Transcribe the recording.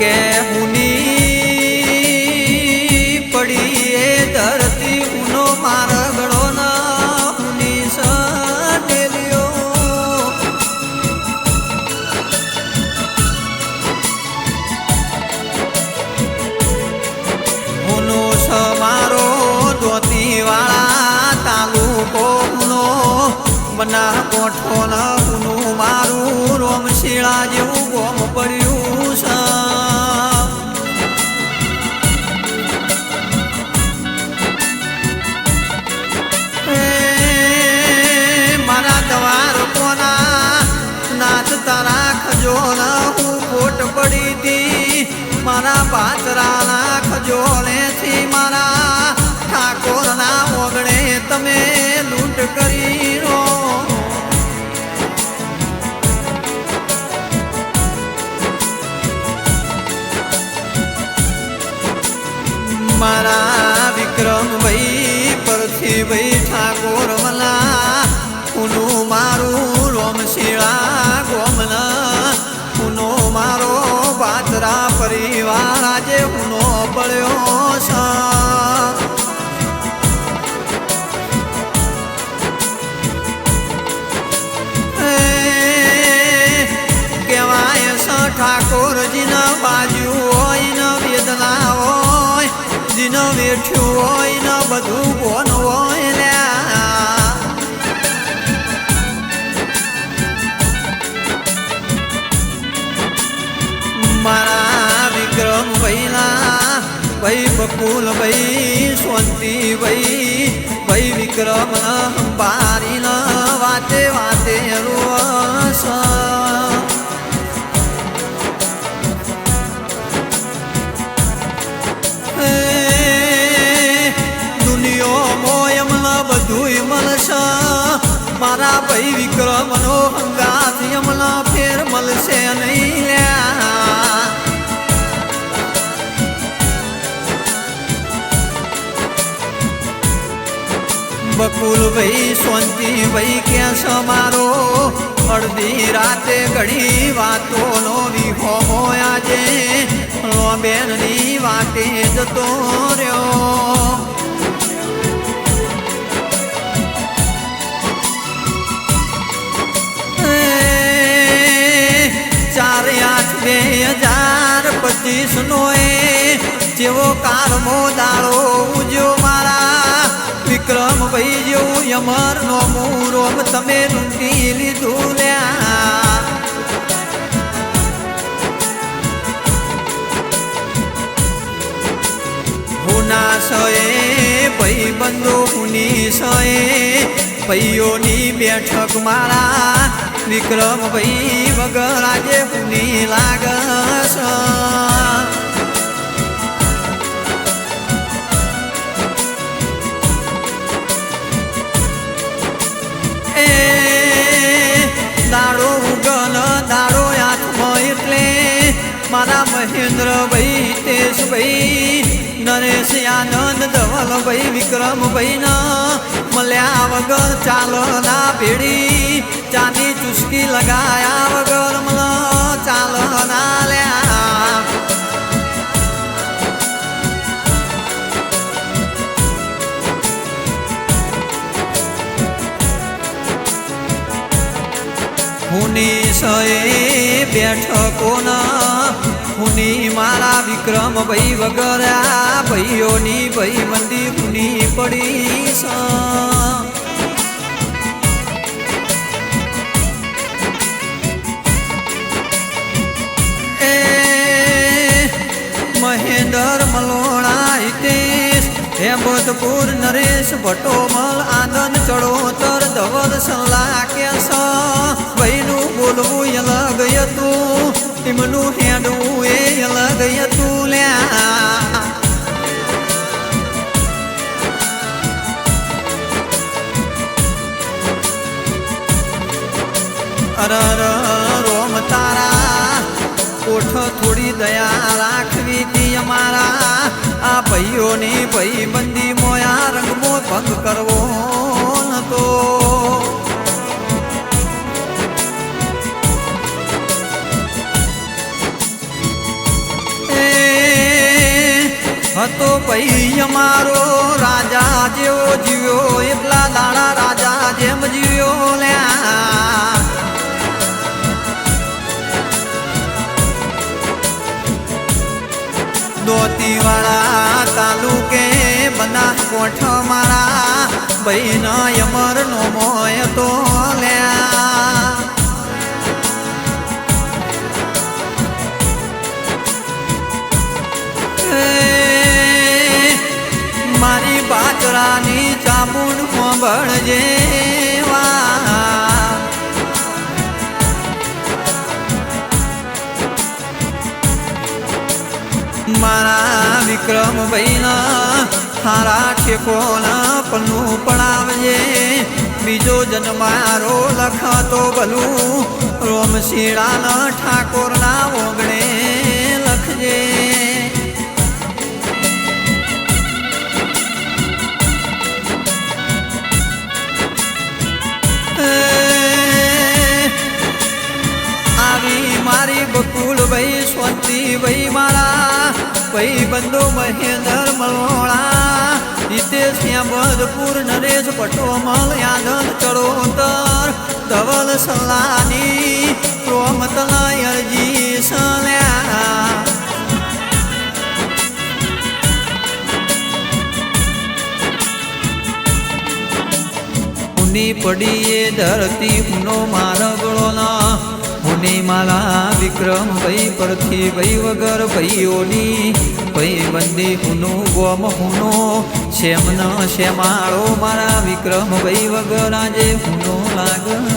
કે હુની પડી એ ધરતી ઉનો મારગડો ના હુની સડેલિયો હુનો સમારો ધોતી વાળા તાલુકો હુનો બના કોઠો ના હુનું મારા પાતરાના ખજોલેથી મારા ઠાકોરના ઓગણે તમે લૂંટ કરી રો. મારા વિક્રમ ભાઈ પરથી ભાઈ ઠાકોર મલા ઠાકોરજીના બાજુ હોય, ન વેદના હોય, જીને વેઠ્યું હોય, ન બધું કોણ હોય મારા વિક્રમ ભૈલા ભાઈ બકુલ ભાઈ શાંતિ ભાઈ ભાઈ વિક્રમ અંબારી વાતે વાતે રોસ ભાઈ વિક્રમનો હંગાત યમના ફેર મળશે નહીં બકુલ ભાઈ શાંતિ ભાઈ ક્યાં સમારો? અડધી રાતે ઘડી વાતો નો વિહો આજે બેનની વાટે જતો રહ્યો. જેવો કારમો દાડો ઉજ્યો મારા. વિક્રમ ભાઈ જેવું યમર નો મુરોમ તમે લૂંટી લીધું લ્યા. હુના સએ ભાઈ બંધુ હુની સએ ભાઈઓની બેઠક મારા. વિક્રમ ભાઈ વગર આજે હુની લાગસ. મહેન્દ્રભાઈ તેજભાઈ નરેશ, આનંદ ધવલભાઈ વિક્રમભાઈ ના. મળ્યા વગર ચાલો ના પેઢી ચાની ચુસ્કી લગાયા વગર મલ ચાલો ના લ્યા. હુની સએ બેઠકોના હુની મારા વિક્રમ ભાઈ વગર આ ભાઈઓની ભાઈ મંદી હુની પડી છે. મહેન્દર મલોણા હિતેશ, હેમતપુર નરેશ ભટોમલ આનંદ ચડોતર ધવલ સલા કેસ ભાઈનું બોલવું અલગ હતું એમનું હેડવું અરર રોમ તારા. કોઠ થોડી દયા રાખવી તી અમારા. આ ભાઈઓની ભાઈબંધી મોયા રંગમો ભંગ કરવો નતો. હતો ભાઈ અમારો રાજા જેવો જીવ્યો. એટલા દાડા રાજા જેમ જીવ્યો લ્યા. બનાસકોઠ મારા બહેન અમર નો મોય તો લ્યા મારી બાજરાની ચામુંડ વા મારા વિક્રમ ભાઈના હારા ઠેકોના પન્નું પડાવજે બીજો જન્મારો લખતો ભલું. રોમ શીળાના ઠાકોરના ઓગણે લખજે. આવી મારી બકુલ ભાઈ સ્વંતી ભાઈ મારા. ભાઈ બંધુ મહેન્દ્ર મલોળા હિતેશ બદપુર નરેશ પટોમલ યાદવ ચડોતર ધવલ સલાની રોમતલા અરજી સલ્યા. ઉની પડીએ ધરતી હુનો મારગળો ના મુની માલા વિક્રમ ભઈ પરથી ભઈ વગર ભાઈઓની ભઈ બંદી હુનો, ગોમ હુનો શ્યામ ન શ્યામાળો મારા વિક્રમ ભઈ વગર આજે હુનો લાગ.